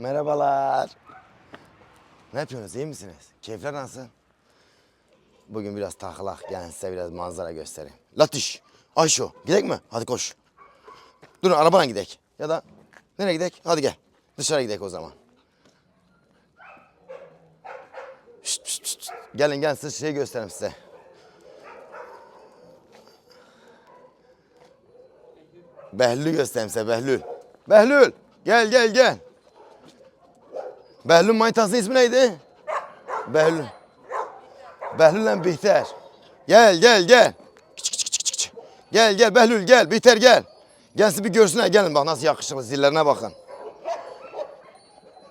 Merhabalar. Ne yapıyorsunuz? iyi misiniz? Keyifler nasıl? Bugün biraz takılak. Gelin size biraz manzara göstereyim. Latiş, Ayşo. Gidek mi? Hadi koş. Durun arabayla gidek. Ya da nereye gidek? Hadi gel. Dışarı gidek o zaman. Şşt, şşt, şşt. Gelin gelin size şey göstereyim size. Behlül göstereyim size Behlül. Behlül gel gel gel. Behlül manitasının ismi neydi? Behlül. Behlül'le Bihter. Gel gel gel. Gel gel Behlül gel Bihter gel. Gelsin bir görsünler gelin bak nasıl yakışıklı zillerine bakın.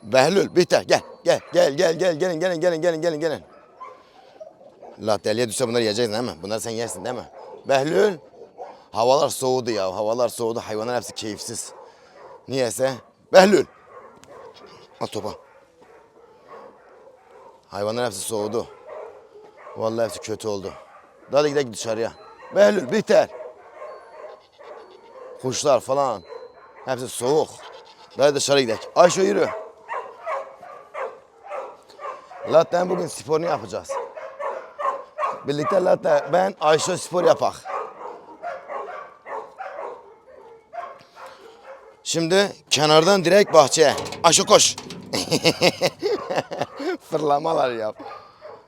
Behlül Bihter gel gel gel gel gel gelin gelin gelin gelin gelin gelin. La deliye düşse bunları yiyeceksin değil mi? Bunları sen yersin değil mi? Behlül. Havalar soğudu ya. Havalar soğudu. Hayvanlar hepsi keyifsiz. Niyeyse. Behlül. At topa. Hayvanlar hepsi soğudu. Vallahi hepsi kötü oldu. Hadi gidelim dışarıya. Behlül biter. Kuşlar falan. Hepsi soğuk. Hadi dışarı gidelim. Ayşe yürü. Latte bugün sporunu yapacağız. Birlikte Latte ben Ayşe spor yapak. Şimdi kenardan direkt bahçeye. Ayşe koş. Fırlamalar yap.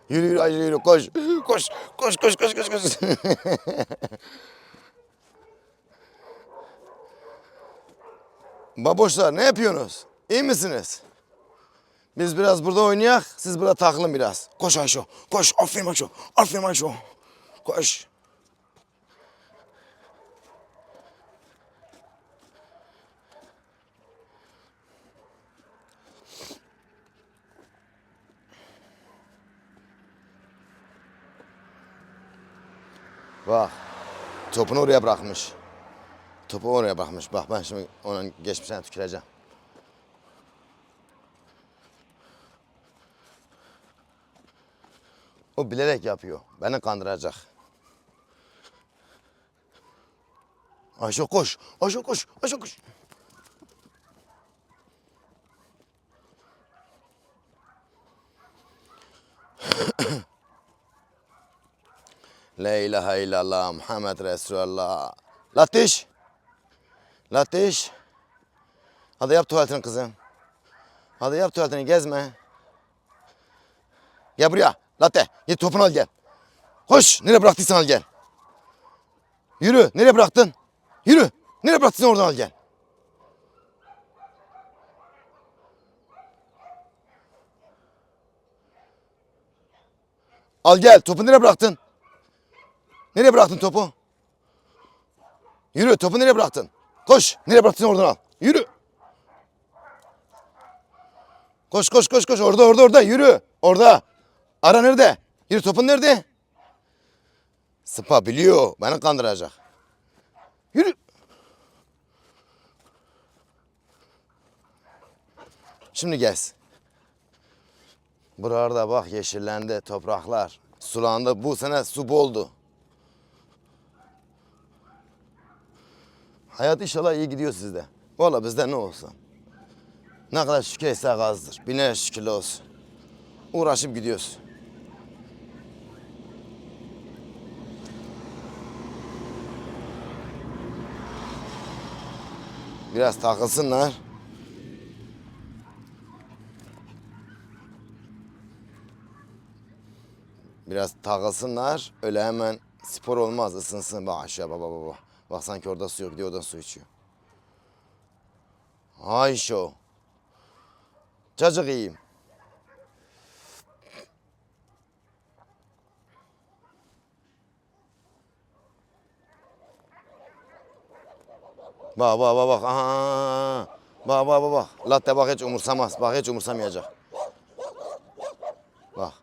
Yürü yürü Ayşe yürü koş. Koş koş koş koş koş koş. Baboşlar ne yapıyorsunuz? İyi misiniz? Biz biraz burada oynayak, siz burada takılın biraz. Koş Ayşe, koş. Aferin Ayşe, aferin Ayşe. Koş. Bak, topunu oraya bırakmış. Topu oraya bırakmış. Bak ben şimdi onun geçmişine tüküreceğim. O bilerek yapıyor. Beni kandıracak. Ayşe koş. Ayşe koş. Ayşe koş. La ilahe illallah Muhammed Resulullah. Latiş. Latiş. Hadi yap tuvaletini kızım. Hadi yap tuvaletini gezme. Gel buraya. Latte. Git topunu al gel. Koş. Nereye bıraktıysan al gel. Yürü. Nereye bıraktın? Yürü. Nereye bıraktıysan oradan al gel. Al gel. Topu nereye bıraktın? Nereye bıraktın topu? Yürü. Topu nereye bıraktın? Koş. Nereye bıraktın oradan al. Yürü. Koş koş koş koş. Orada orada orada. Yürü. Orada. Ara nerede? Yürü topun nerede? Sıpa biliyor. Beni kandıracak. Yürü. Şimdi gez. Buralarda bak yeşillendi topraklar. Sulandı. Bu sene su boldu. Hayat inşallah iyi gidiyor sizde. Valla bizde ne olsun. Ne kadar şükür etsek azdır. Bine şükürler olsun. Uğraşıp gidiyoruz. Biraz takılsınlar. Biraz takılsınlar. Öyle hemen spor olmaz. ısınsın. Bak aşağı baba baba. Bak sanki orada su yok diyor oradan su içiyor. Ayşo. Çocuk iyiyim. Bak bak bak bak. Aha. Bak bak bak bak. Latte bak hiç umursamaz. Bak hiç umursamayacak. Bak.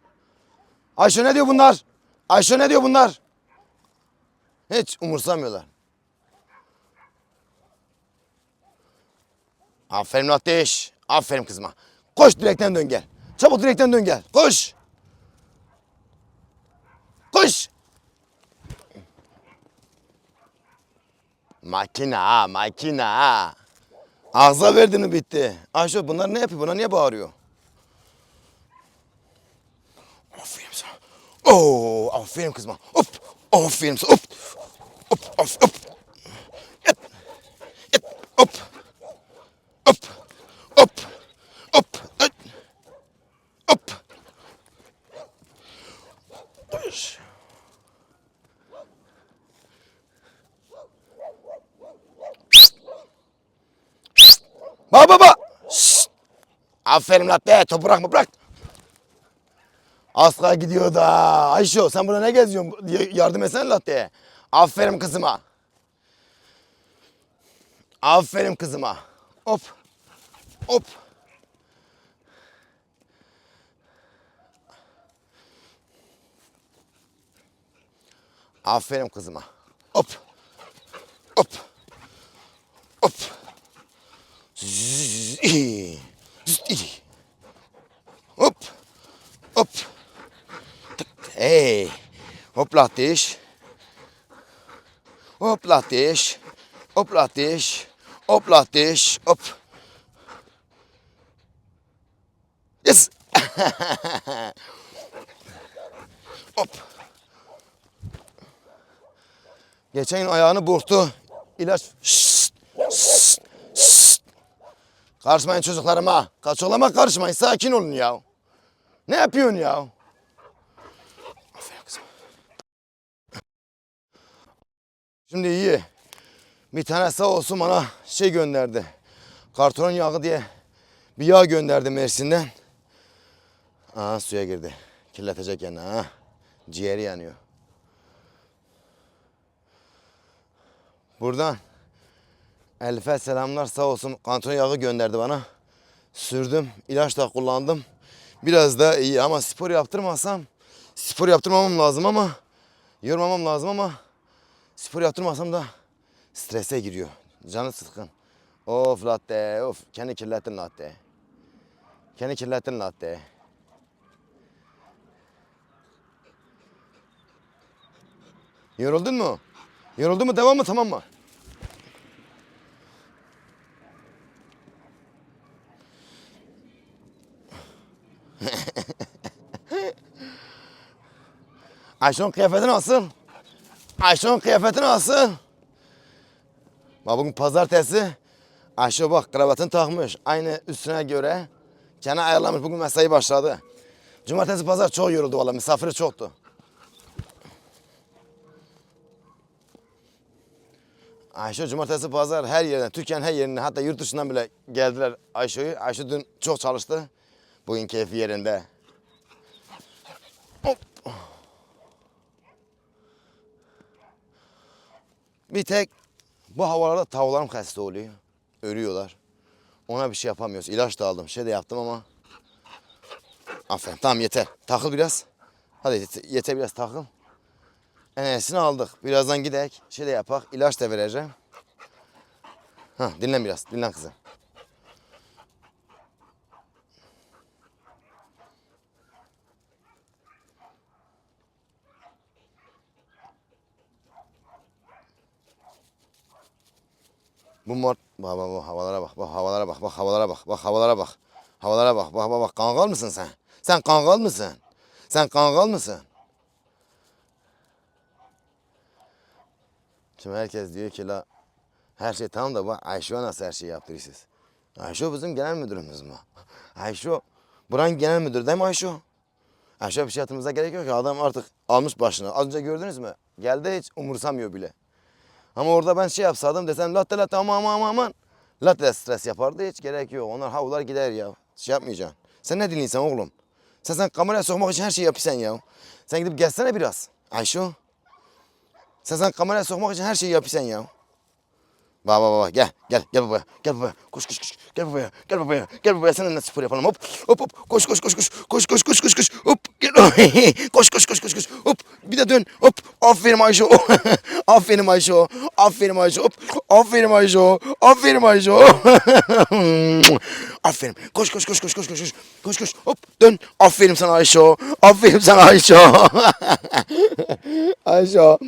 Ayşe ne diyor bunlar? Ayşe ne diyor bunlar? Hiç umursamıyorlar. Aferin Ateş. Aferin kızıma. Koş direkten dön gel. Çabuk direkten dön gel. Koş. Koş. Makina makina. Ağza verdin mi bitti. Ayşe bunlar ne yapıyor? Bunlar niye bağırıyor? Aferin sana. Oo, aferin kızma. Hop. Aferin sana. Hop. Hop. Hop. Hop. Yat. Yat. Hop. Hop. Hop. Hop. Hop. Hop. Dur. Baba baba. Şşt. Aferin latte. Topu bırakma bırak. Asla gidiyor da. Ayşo sen burada ne geziyorsun? Y- Yardım etsene latte'ye. Aferin kızıma. Aferin kızıma. Hop. Hop. Aferin kızıma. Hop. Hop. Hop. Zzz, Zıt idi. Hop. Hop. Hey. Hopla ateş. Hopla ateş. Hopla ateş. Hopla ateş. Hop. Yes. Hop. Geçen gün ayağını burktu. İlaç. Şşş. Karışmayın çocuklarıma. Kaçolama karışmayın. Sakin olun ya. Ne yapıyorsun ya? Aferin kızım. Şimdi iyi. Bir tane sağ olsun bana şey gönderdi. Karton yağı diye bir yağ gönderdi Mersin'den. Aa suya girdi. Kirletecek yani ha. Ciğeri yanıyor. Buradan Elif'e selamlar sağ olsun. Kanton yağı gönderdi bana. Sürdüm. ilaç da kullandım. Biraz da iyi ama spor yaptırmasam spor yaptırmamam lazım ama yormamam lazım ama spor yaptırmasam da strese giriyor. Canı sıkkın. Of latte of. Kendi kirlettin latte. Kendi kirlettin latte. Yoruldun mu? Yoruldun mu? Devam mı? Tamam mı? Ayşe'nin kıyafeti nasıl? Ayşe'nin kıyafeti nasıl? Bak bugün pazartesi. Ayşe bak kravatını takmış. Aynı üstüne göre. Kendi ayarlamış. Bugün mesai başladı. Cumartesi pazar çok yoruldu valla. Misafiri çoktu. Ayşe cumartesi pazar her yerden, Türkiye'nin her yerinden hatta yurt dışından bile geldiler Ayşe'yi. Ayşe dün çok çalıştı. Bugün keyfi yerinde. Hop. Bir tek bu havalarda tavuklarım hasta oluyor. Ölüyorlar. Ona bir şey yapamıyoruz. İlaç da aldım. Şey de yaptım ama. Aferin. Tamam yeter. Takıl biraz. Hadi yeter biraz takıl. Enesini aldık. Birazdan gidek. Şey de yapak. İlaç da vereceğim. Ha, dinlen biraz. Dinlen kızım. Bu mor... Bak bak bak havalara bak. Bak havalara bak. Bak havalara bak. Bak havalara bak. Havalara bak. Bak bak bak. Kangal mısın sen? Sen kangal mısın? Sen kangal mısın? Şimdi herkes diyor ki la her şey tamam da bak Ayşe nasıl her şeyi yaptırıyorsunuz? Ayşe bizim genel müdürümüz mü? Ayşe buranın genel müdürü değil mi Ayşe? Ayşe bir şey yaptığımıza gerek yok ki adam artık almış başını. Az önce gördünüz mü? Geldi hiç umursamıyor bile. Ama orada ben şey yapsaydım desem latte latte aman aman aman. Latte stres yapardı hiç gerek yok. Onlar havlar gider ya. Şey yapmayacaksın. Sen ne dinliyorsun oğlum? Sen sen kameraya sokmak için her şeyi yapıyorsun ya. Sen gidip gelsene biraz. Ayşe. Sen sen kameraya sokmak için her şeyi yapıyorsun ya. Bak bak gel gel gel babaya gel babaya koş koş koş. Gel babaya gel babaya gel babaya seninle spor yapalım. Hop hop hop. Koş koş koş koş. Koş koş koş koş koş. Hop gel. Koş koş koş koş koş. Hop bir de dön. Hop. Aferin Ayşe. Aferin Ayşe. Aferin Ayşe. Hop. Aferin Ayşe. Aferin Ayşe. Aferin. Koş koş koş koş koş koş koş. Koş koş. Hop dön. Aferin sana Ayşe. Aferin sana Ayşe. Ayşe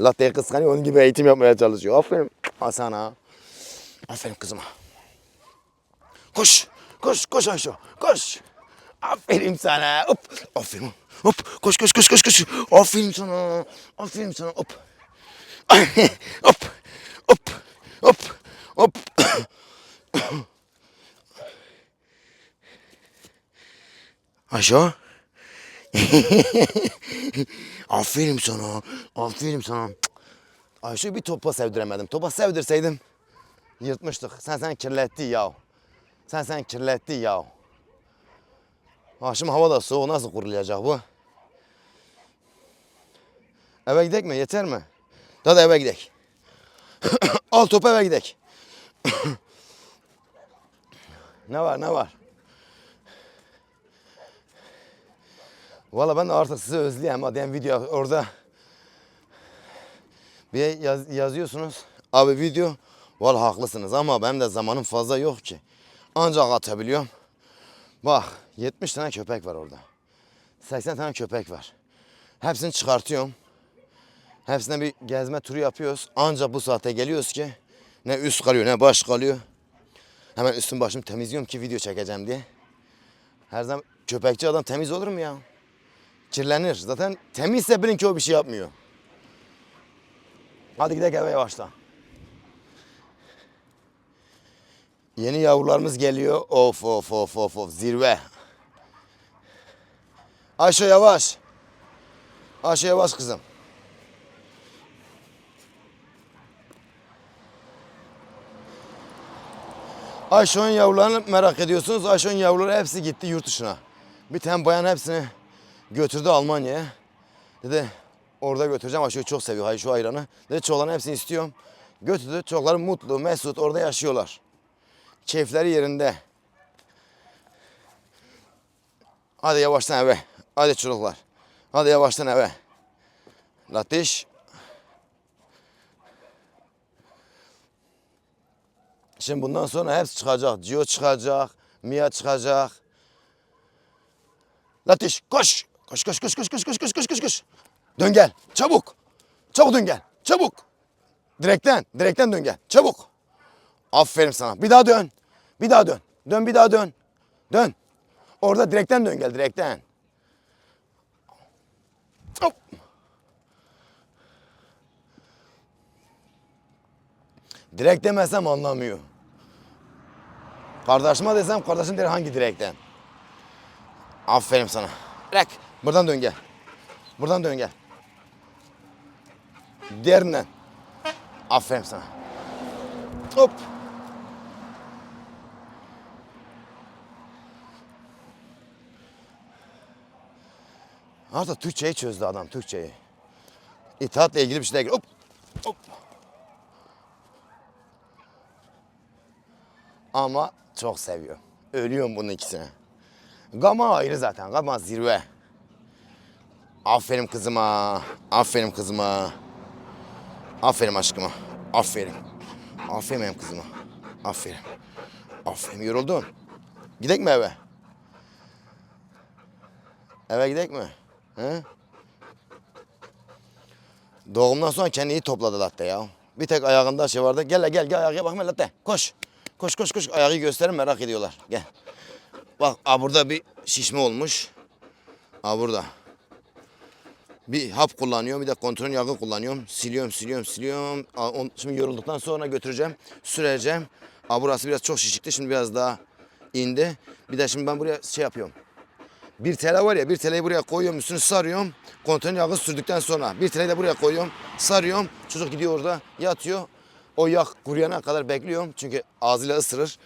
Latte kıskanıyor onun gibi eğitim yapmaya çalışıyor. Aferin sana. Aferin kızıma. Koş. Koş koş Ayşe. Koş. Aferin sana. Hop. Aferin. Hop. Koş koş koş koş koş. Aferin sana. Aferin sana. Hop. hop. Hop. Hop. Hop. Ayşe. Aferin sana. Aferin sana. Ayşe bir topa sevdiremedim. Topa sevdirseydim yırtmıştık. Sen sen kirletti ya. Sen sen kirletti ya. Ha şimdi hava da soğuk. Nasıl kurulayacak bu? Eve gidek mi? Yeter mi? Hadi eve gidek. Al topu eve gidek. ne var ne var? Valla ben artık sizi özleyeyim. Hadi yani video orada bir yaz- yazıyorsunuz. Abi video. Valla haklısınız ama benim de zamanım fazla yok ki. Ancak atabiliyorum. Bak 70 tane köpek var orada. 80 tane köpek var. Hepsini çıkartıyorum. Hepsine bir gezme turu yapıyoruz. Ancak bu saate geliyoruz ki ne üst kalıyor ne baş kalıyor. Hemen üstüm başımı temizliyorum ki video çekeceğim diye. Her zaman köpekçi adam temiz olur mu ya? Kirlenir. Zaten temizse bilin ki o bir şey yapmıyor. Hadi gidelim eve yavaşla. Yeni yavrularımız geliyor. Of of of of of zirve. Ayşe yavaş. Ayşe yavaş kızım. Ayşe'nin yavrularını merak ediyorsunuz. Ayşe'nin yavruları hepsi gitti yurt dışına. Bir tane bayan hepsini götürdü Almanya'ya. Dedi orada götüreceğim. Ayşe'yi çok seviyor Ayşe ayranı. Dedi çoğuların hepsini istiyorum. Götürdü. Çocuklar mutlu, mesut orada yaşıyorlar. Keyifleri yerinde. Hadi yavaştan eve. Hadi çocuklar. Hadi yavaştan eve. Latiş. Şimdi bundan sonra hepsi çıkacak. Cio çıkacak. Mia çıkacak. Latiş koş. Koş koş koş koş koş koş koş koş koş koş. Dön gel. Çabuk. Çabuk dön gel. Çabuk. Direkten. Direkten dön gel. Çabuk. Aferin sana. Bir daha dön. Bir daha dön. Dön bir daha dön. Dön. Orada direkten dön gel direkten. Hop. Direkt demesem anlamıyor. Kardeşime desem kardeşim der hangi direkten? Aferin sana. Bırak. Buradan dön gel. Buradan dön gel. Diğerinden. Aferin sana. Hop. Artık Türkçeyi çözdü adam Türkçeyi. İtaatla ilgili bir şeyler. Hop. Hop. Ama çok seviyor. Ölüyorum bunun ikisine. Gama ayrı zaten. Gama zirve. Aferin kızıma. Aferin kızıma. Aferin aşkıma. Aferin. Aferin benim kızıma. Aferin. Aferin yoruldun. Gidek mi eve? Eve gidek mi? He? Doğumdan sonra kendini topladı latte ya. Bir tek ayağında şey vardı. Gel gel gel ayağa bakma latte. Koş. Koş koş koş. Ayağı gösterin merak ediyorlar. Gel. Bak a burada bir şişme olmuş. A burada. Bir hap kullanıyorum, bir de kontrol yağı kullanıyorum. Siliyorum, siliyorum, siliyorum. Şimdi yorulduktan sonra götüreceğim, süreceğim. Aa, burası biraz çok şişikti, şimdi biraz daha indi. Bir de şimdi ben buraya şey yapıyorum. Bir tele var ya, bir teleyi buraya koyuyorum, üstünü sarıyorum. Kontrol yağı sürdükten sonra bir teleyi de buraya koyuyorum, sarıyorum. Çocuk gidiyor orada, yatıyor. O yağ kuruyana kadar bekliyorum çünkü ağzıyla ısırır.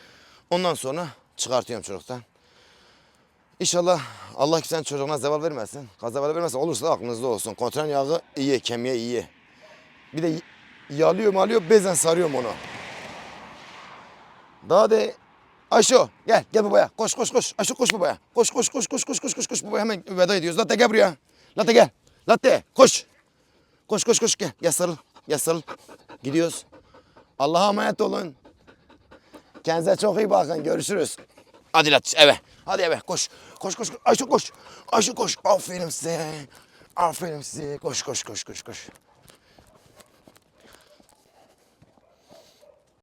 Ondan sonra çıkartıyorum çocuktan. İnşallah Allah kimsenin çocuğuna zeval vermesin. Kazaval vermesin. Olursa da aklınızda olsun. Kontrol yağı iyi, kemiğe iyi. Bir de yağlıyorum, alıyor, bezen sarıyorum onu. Daha de Ayşo gel gel babaya. Koş koş koş. Ayşo koş babaya. Koş koş koş koş koş koş koş koş babaya hemen veda ediyoruz. Latte gel buraya. Latte gel. Latte koş. Koş koş koş gel. Gel sarıl. Gel sarıl. Gidiyoruz. Allah'a emanet olun. Kendinize çok iyi bakın. Görüşürüz. Hadi Latiş eve. Hadi eve koş. Koş koş. koş. Ayşe koş. Ayşe koş. Aferin size. Aferin size. Koş koş koş koş koş.